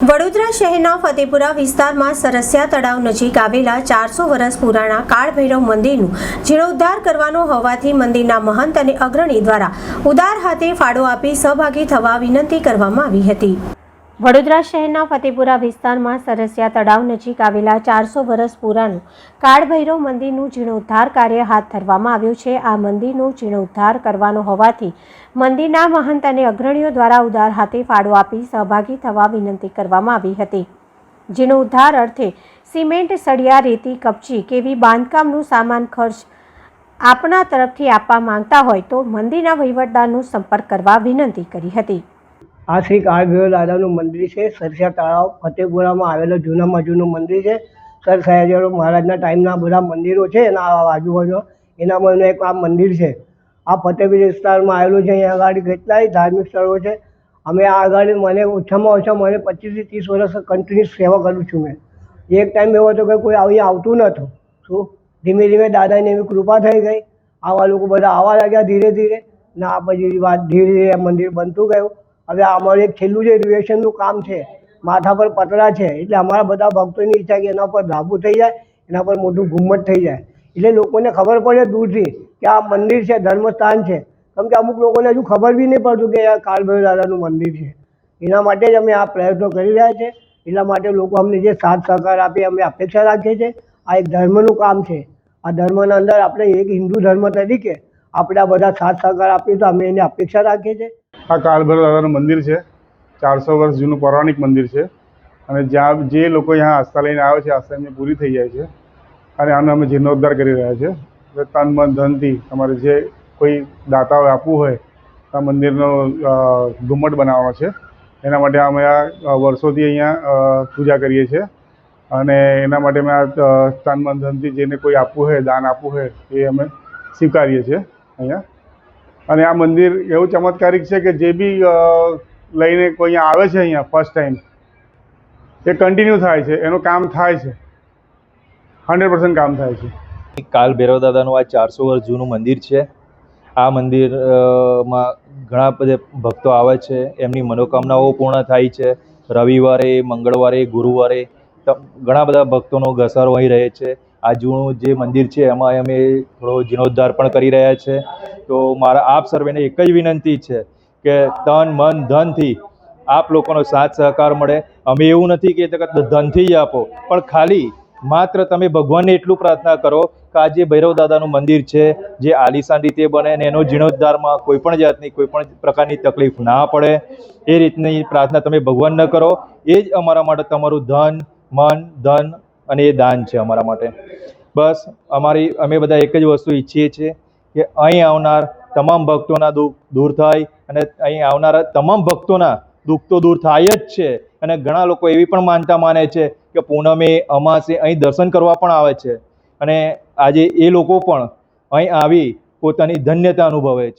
વડોદરા શહેરના ફતેપુરા વિસ્તારમાં સરસિયા તળાવ નજીક આવેલા ચારસો વર્ષ પુરાણા કાળભૈરવ મંદિરનું જીર્ણોદ્ધાર કરવાનો હોવાથી મંદિરના મહંત અને અગ્રણી દ્વારા ઉદાર હાથે ફાળો આપી સહભાગી થવા વિનંતી કરવામાં આવી હતી. વડોદરા શહેરના ફતેપુરા વિસ્તારમાં સરસિયા તળાવ નજીક આવેલા ચારસો વર્ષ પુરાનું કાળભૈરવ મંદિરનું જીર્ણોદ્ધાર કાર્ય હાથ ધરવામાં આવ્યું છે. આ મંદિરનું જીર્ણોદ્ધાર કરવાનો હોવાથી મંદિરના મહંત અને અગ્રણીઓ દ્વારા ઉદાર હાથે ફાળો આપી સહભાગી થવા વિનંતી કરવામાં આવી હતી. જીર્ણોદ્ધાર અર્થે સિમેન્ટ, સળિયા, રેતી, કપચી કેવી બાંધકામનું સામાન ખર્ચ આપના તરફથી આપવા માંગતા હોય તો મંદિરના વહીવટદારનો સંપર્ક કરવા વિનંતી કરી હતી. આ શ્રી કાળભૈરવ દાદાનું મંદિર છે. સરસિયા તળાવ ફતેપુરામાં આવેલું જૂનામાં જૂનું મંદિર છે. સર સયાજીરાવ મહારાજના ટાઈમના બધા મંદિરો છે એના આજુબાજુ એનામાં એક આ મંદિર છે. આ ફતેપુર વિસ્તારમાં આવેલું છે. અહીંયા આગળ કેટલાય ધાર્મિક સ્થળો છે. અમે આ આગળ મને ઓછામાં ઓછા મને પચીસથી ત્રીસ વર્ષ કન્ટિન્યુઅસ સેવા કરું છું મેં. એક ટાઈમ એવો હતો કે કોઈ આવી આવતું નહોતું. શું? ધીમે ધીમે દાદાની એવી કૃપા થઈ ગઈ. આવા લોકો બધા આવવા લાગ્યા ધીરે ધીરે. ના પછી વાત ધીરે ધીરે મંદિર બનતું ગયું. હવે અમારે છેલ્લું જે રિવેશનનું કામ છે, માથા પર પતરા છે, એટલે અમારા બધા ભક્તોની ઈચ્છા કે એના પર ધાબુ થઈ જાય, એના પર મોટું ઘુમ્મટ થઈ જાય. એટલે લોકોને ખબર પડે દૂરથી કે આ મંદિર છે, ધર્મસ્થાન છે. કેમ કે અમુક લોકોને હજુ ખબર બી નહીં પડતું કે આ કાળભાઈ દાદાનું મંદિર છે. એના માટે જ અમે આ પ્રયત્નો કરી રહ્યા છે. એટલા માટે લોકો અમને જે સાથ સહકાર આપે, અમે અપેક્ષા રાખીએ છીએ. આ એક ધર્મનું કામ છે. આ ધર્મના અંદર આપણે એક હિન્દુ ધર્મ તરીકે આપણે આ બધા સાથ સહકાર આપીએ તો અમે એની અપેક્ષા રાખીએ છીએ. આ કાળભૈરવ દાદાનું મંદિર છે. ચારસો વર્ષ જૂનું પૌરાણિક મંદિર છે. અને જ્યાં જે લોકો અહીંયા આસ્થા લઈને આવે છે, આસ્થા એમની પૂરી થઈ જાય છે. અને આનો અમે જીર્ણોદ્ધાર કરી રહ્યા છે. એટલે તન, મન ધનથી તમારે જે કોઈ દાતાઓ આપવું હોય, આ મંદિરનો ઘુમ્મટ બનાવવાનો છે. એના માટે અમે આ વર્ષોથી અહીંયા પૂજા કરીએ છીએ. અને એના માટે અમે આ તન, મન ધનથી જેને કોઈ આપવું હોય, દાન આપવું હોય, એ અમે સ્વીકારીએ છીએ અહીંયા. અને આ મંદિર એવું ચમત્કારિક છે કે જે બી લઈને કોઈ અહીંયા આવે છે અહીંયા ફર્સ્ટ ટાઈમ એ કન્ટિન્યુ થાય છે, એનું કામ થાય છે. હંડ્રેડ પર્સન્ટ કામ થાય છે. કાલ ભૈરવ દાદાનું આ ચારસો વર્ષ જૂનું મંદિર છે. આ મંદિરમાં ઘણા બધા ભક્તો આવે છે, એમની મનોકામનાઓ પૂર્ણ થાય છે. રવિવારે, મંગળવારે, ગુરુવારે ઘણા બધા ભક્તોનો ઘસારો અહીં રહે છે. આ જૂનું જે મંદિર છે, એમાં અમે થોડો જીર્ણોદ્ધાર પણ કરી રહ્યા છે. તો મારા આપ સર્વેને એક જ વિનંતી છે કે તન, મન, ધનથી આપ લોકોનો સાથ સહકાર મળે. અમે એવું નથી કે ધનથી જ આપો. પણ ખાલી માત્ર તમે ભગવાનને એટલું પ્રાર્થના કરો કે આ જે ભૈરવ દાદાનું મંદિર છે, જે આલિશાન રીતે બને અને એનો જીર્ણોદ્ધારમાં કોઈ પણ જાતની, કોઈ પણ પ્રકારની તકલીફ ના પડે, એ રીતની પ્રાર્થના તમે ભગવાનને કરો. એ જ અમારા માટે તમારું ધન, મન, ધન અને એ દાન છે અમારા માટે. બસ, અમારી, અમે બધા એક જ વસ્તુ ઈચ્છીએ છીએ કે અહીં આવનાર તમામ ભક્તોના દુઃખ દૂર થાય અને અહીં આવનારા તમામ ભક્તોના દુઃખ તો દૂર થાય જ છે. અને ઘણા લોકો એવી પણ માનતા માને છે કે પૂનમે, અમાસે અહીં દર્શન કરવા પણ આવે છે. અને આજે એ લોકો પણ અહીં આવી પોતાની ધન્યતા અનુભવે છે.